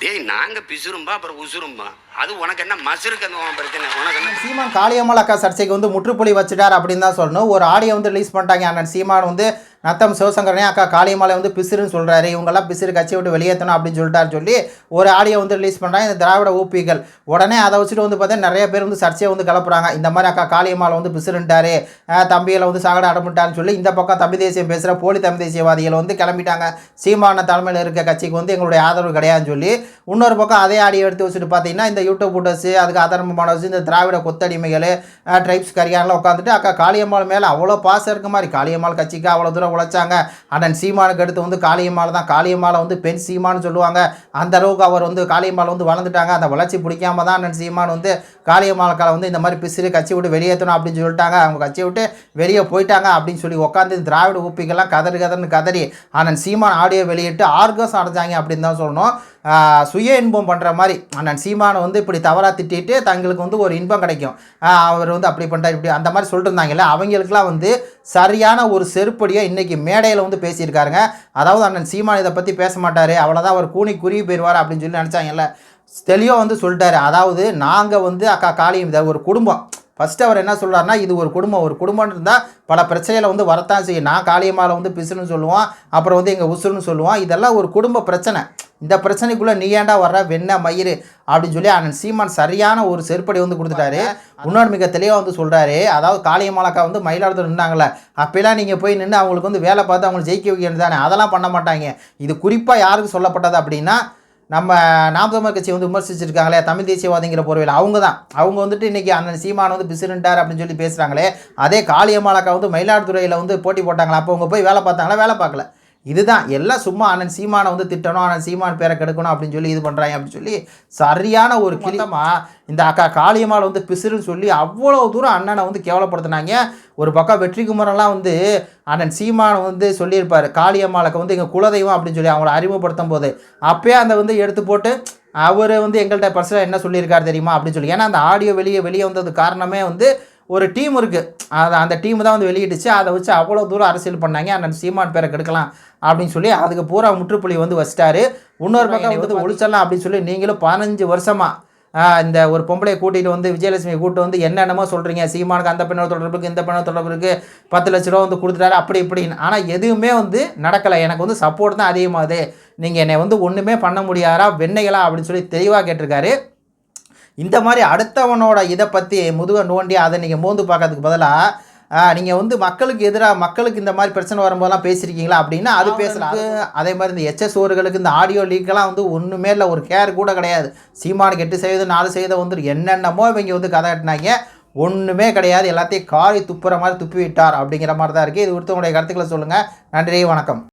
டேய் நாங்கள் பிசுரும்பா அப்புறம் உசுரும்பா அது உனக்கு என்ன மசுருக்கு அந்த பிரச்சனை? உனக்கு என்ன? சீமான் காளியம்மாள் அக்கா சர்ச்சைக்கு வந்து முற்றுப்புள்ளி வச்சுட்டார் அப்படின்னு தான் சொல்லணும். ஒரு ஆடியோ வந்து ரிலீஸ் பண்ணிட்டாங்க. அண்ணன் சீமான் வந்து நத்தம் சிவசங்கரனே அக்கா காளியம்மாளை வந்து பிசுருன்னு சொல்கிறாரு இவங்கெல்லாம் பிசுறு கட்சியை விட்டு வெளியேற்றணும் அப்படின்னு சொல்லிட்டாரு சொல்லி ஒரு ஆடியோ வந்து ரிலீஸ் பண்ணுறாங்க இந்த திராவிட ஊப்பிகள் உடனே அதை வச்சுட்டு வந்து பார்த்தா நிறைய பேர் வந்து சர்ச்சையை வந்து கிளப்புறாங்க. இந்த மாதிரி அக்கா காளியம்மாளை வந்து பிசிறுன்ட்டாரு. தம்பியில் வந்து சாகட அடம்பிட்டான்னு சொல்லி இந்த பக்கம் தம்பி தேசியம் பேசுகிற போலி தமிழ் தேசியவாதிகள் வந்து கிளம்பிட்டாங்க. சீமான தலைமையில் இருக்க கட்சிக்கு வந்து எங்களுடைய ஆதரவு கிடையாதுன்னு சொல்லி இன்னொரு பக்கம் அதே ஆடியோ எடுத்து வச்சுட்டு பார்த்தீங்கன்னா இந்த யூடியூப் புட்டர்ஸு அதுக்கு அதர்மமானவர்ஸ் இந்த திராவிட கொத்தடிமைகள் ட்ரைப்ஸ் கரிகாரெலாம் உட்காந்துட்டு அக்கா காளியம்மாள் மேலே அவ்வளோ பாசம் இருக்க மாதிரி காளியம்மாள் கட்சிக்கு அவ்வளோ தூரம் உழைச்சாங்க. அண்ணன் சீமானுக்கு அடுத்து வந்து காளியம்மாள் தான் காளியம்மாளை வந்து பெண் சீமான்னு சொல்லுவாங்க. அந்த அளவுக்கு அவர் வந்து காளியம்மாள் வந்து வளர்ந்துட்டாங்க. அந்த வளர்ச்சி பிடிக்காம தான் அண்ணன் சீமான் வந்து காளியம்மாளுக்கால வந்து இந்த மாதிரி பிசிறு கட்சி விட்டு வெளியேற்றணும் அப்படின்னு சொல்லிட்டாங்க. அவங்க கட்சியை விட்டு வெளியே போயிட்டாங்க அப்படின்னு சொல்லி உட்காந்து இந்த திராவிட ஊப்பிகள்லாம் கதறி கதர்னு கதறி அண்ணன் சீமான் ஆடியோ வெளியிட்டு ஆர்கஸ் அடைஞ்சாங்க அப்படின்னு தான் சொல்லணும். சுய இன்பம் பண்ணுற மாதிரி அண்ணன் சீமானை வந்து இப்படி தவறாக திட்டிட்டு தங்களுக்கு வந்து ஒரு இன்பம் கிடைக்கும். அவர் வந்து அப்படி பண்ணுறாரு இப்படி அந்த மாதிரி சொல்லிட்டு இருந்தாங்கல்ல அவங்களுக்குலாம் வந்து சரியான ஒரு செருப்படியாக இன்றைக்கி மேடையில் வந்து பேசியிருக்காருங்க. அதாவது அண்ணன் சீமான் இதை பற்றி பேச மாட்டார் அவ்வளோதான் அவர் கூனி குருவி போயிடுவார் அப்படின்னு சொல்லி நினச்சாங்கல்ல. தெளிவாக வந்து சொல்லிட்டாரு. அதாவது நாங்கள் வந்து அக்கா காளியம் இதை ஒரு குடும்பம். ஃபஸ்ட்டு அவர் என்ன சொல்றாருன்னா இது ஒரு குடும்பம் ஒரு குடும்பம்னு இருந்தால் பல பிரச்சனைகளை வந்து வரத்தான் செய்யும். நான் காளியம்மாவை வந்து பிசுன்னு சொல்லுவோம் அப்புறம் வந்து எங்கள் உசுருன்னு சொல்லுவோம் இதெல்லாம் ஒரு குடும்ப பிரச்சனை. இந்த பிரச்சனைக்குள்ளே நீ ஏன்டா வர்ற? வெண்ண மயிறு அப்படின்னு சொல்லி அண்ணன் சீமான் சரியான ஒரு செருப்படி வந்து கொடுத்துட்டாரு. இன்னொரு மிக தெளிவாக வந்து சொல்கிறாரு அதாவது காளியம்மாளக்கா வந்து மயிலாடுதுறை நின்னாங்களே அப்போலாம் நீங்கள் போய் நின்று அவங்களுக்கு வந்து வேலை பார்த்து அவங்களை ஜெயிக்க வைக்கிறது தானே. அதெல்லாம் பண்ண மாட்டாங்க. இது குறிப்பாக யாருக்கு சொல்லப்பட்டது அப்படின்னா நம்ம நாம் தமிழர் கட்சி வந்து விமர்சிச்சிருக்காங்களே தமிழ் தேசியவாதிங்கிற போர்வையில் அவங்க தான் அவங்க வந்துட்டு இன்றைக்கி அண்ணன் சீமான் வந்து பிசிறுன்ட்டார் அப்படின்னு சொல்லி பேசுகிறாங்களே அதே காளியம்மாளக்கா வந்து மயிலாடுதுறையில் வந்து போட்டி போட்டாங்களா அப்போ அவங்க போய் வேலை பார்த்தாங்களா வேலை பார்க்கல? இதுதான். எல்லாம் சும்மா அண்ணன் சீமானை வந்து திட்டணும் அண்ணன் சீமான் பேரை கெடுக்கணும் அப்படின்னு சொல்லி இது பண்ணுறாங்க அப்படின்னு சொல்லி சரியான ஒரு கிளிமா இந்த அக்கா காளியம்மாள் வந்து பிசுறுன்னு சொல்லி அவ்வளோ தூரம் அண்ணனை வந்து கேவலப்படுத்தினாங்க. ஒரு பக்கம் வெற்றிக்குமரெல்லாம் வந்து அண்ணன் சீமானை வந்து சொல்லியிருப்பார். காளியம்மாளுக்கு வந்து எங்கள் குலதெய்வம் அப்படின்னு சொல்லி அவங்கள அறிமுகப்படுத்தும் போது அப்பயே அந்த வந்து எடுத்து போட்டு அவர் வந்து எங்கள்கிட்ட பர்சனலாக என்ன சொல்லியிருக்காரு தெரியுமா அப்படின்னு சொல்லி. ஏன்னா அந்த ஆடியோ வெளியே வெளியே வந்தது காரணமே வந்து ஒரு டீம் இருக்குது அது அந்த டீம் தான் வந்து வெளியிட்டுச்சு அதை வச்சு அவ்வளோ தூரம் அரசியல் பண்ணாங்க. அண்ணன் சீமான் பேரை கெடுக்கலாம். அப்படின்னு சொல்லி அதுக்கு பூரா முற்றுப்புள்ளி வந்து வச்சிட்டாரு. இன்னொரு பக்கம் வந்து ஒழிச்சிடலாம் அப்படின்னு சொல்லி நீங்களும் பதினஞ்சு வருஷமாக இந்த ஒரு பொம்பளையை கூட்டிகிட்டு வந்து விஜயலட்சுமி கூட்டு வந்து என்னென்னமோ சொல்கிறீங்க சீமானுக்கு அந்த பெண்ணோட தொடர்பு இருக்குது இந்த பெண்ணோட தொடர்பு இருக்குது பத்து லட்ச ரூபா வந்து கொடுத்துட்டாரு அப்படி இப்படின்னு. ஆனால் எதுவுமே வந்து நடக்கலை. எனக்கு வந்து சப்போர்ட் தான் அதிகமாகுது நீங்கள் என்னை வந்து ஒன்றுமே பண்ண முடியாதா வெண்ணைகளா அப்படின்னு சொல்லி தெளிவாக கேட்டிருக்காரு. இந்த மாதிரி அடுத்தவனோட இதை பற்றி முதுக நோண்டி அதை நீங்கள் மோந்து பார்க்கறதுக்கு பதிலாக நீங்கள் வந்து மக்களுக்கு எதிராக மக்களுக்கு இந்த மாதிரி பிரச்சனை வரும்போதெல்லாம் பேசியிருக்கீங்களா அப்படின்னா அது பேசலாம். அதே மாதிரி இந்த எச்எஸ் ஓர்களுக்கு இந்த ஆடியோ லீக்கெல்லாம் வந்து ஒன்றுமே இல்லை. ஒரு கேர் கூட கிடையாது. சீமானுக்கு எட்டு சதவீதம் நாலு சதவீதம் வந்து என்னென்னமோ இவங்க வந்து கதை கட்டினாங்க. ஒன்றுமே கிடையாது. எல்லாத்தையும் காரி துப்புற மாதிரி துப்பி விட்டார் அப்படிங்கிற மாதிரி தான் இருக்குது இது குறித்து உங்களுடைய கருத்துக்களை சொல்லுங்கள் நன்றி வணக்கம்.